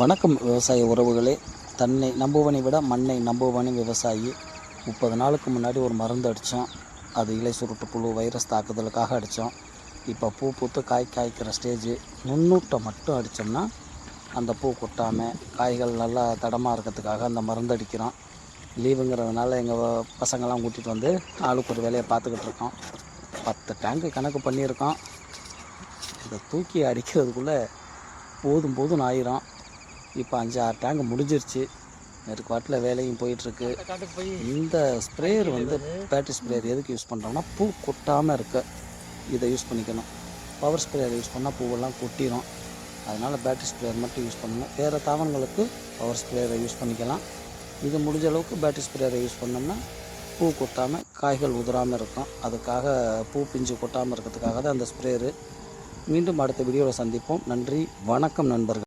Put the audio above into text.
வணக்கம் விவசாய உறவுகளே. தன்னை நம்புவனை விட மண்ணை நம்புவனே விவசாயி. முப்பது நாளுக்கு முன்னாடி ஒரு மருந்து அடித்தோம். அது இலை சுருட்டு புழு வைரஸ் தாக்குதலுக்காக அடித்தோம். இப்போ பூ பூத்து காய் காய்க்கிற ஸ்டேஜ் நுண்ணூட்டை மட்டும் அடித்தோம்னா அந்த பூ கொட்டாமல் காய்கள் நல்லா தடமாக இருக்கிறதுக்காக அந்த மருந்து அடிக்கிறோம். லீவுங்கிறதுனால எங்கள் பசங்கள்லாம் கூட்டிகிட்டு வந்து ஆளுக்கு ஒரு வேலையை பார்த்துக்கிட்டு இருக்கோம். பத்து டேங்கு கணக்கு பண்ணியிருக்கோம். இதை தூக்கி அடிக்கிறதுக்குள்ளே போதும் போதும் ஆயிரும். இப்போ அஞ்சு ஆறு டேங்க் முடிஞ்சிருச்சு. நெருக்கு வாட்டில் வேலையும் போயிட்டுருக்கு. இந்த ஸ்ப்ரேயர் வந்து பேட்டரி ஸ்ப்ரேயர் எதுக்கு யூஸ் பண்ணுறோம்னா பூ கொட்டாமல் இருக்க. இதை யூஸ் பண்ணிக்கணும். பவர் ஸ்ப்ரேயர் யூஸ் பண்ணால் பூவெல்லாம் கொட்டிடும் அதனால் பேட்டரி ஸ்ப்ரேயர் மட்டும் யூஸ் பண்ணணும். வேறு தாவரங்களுக்கு பவர் ஸ்ப்ரேயரை யூஸ் பண்ணிக்கலாம். இது முடிஞ்ச அளவுக்கு பேட்டரி ஸ்ப்ரேயரை யூஸ் பண்ணோம்னா பூ கொட்டாமல் காய்கள் உதிராமல் இருக்கும். அதுக்காக பூ பிஞ்சு கொட்டாமல் இருக்கிறதுக்காக தான் அந்த ஸ்ப்ரேயரு மீண்டும் அடுத்த வீடியோவில் சந்திப்போம். நன்றி. வணக்கம் நண்பர்கள்.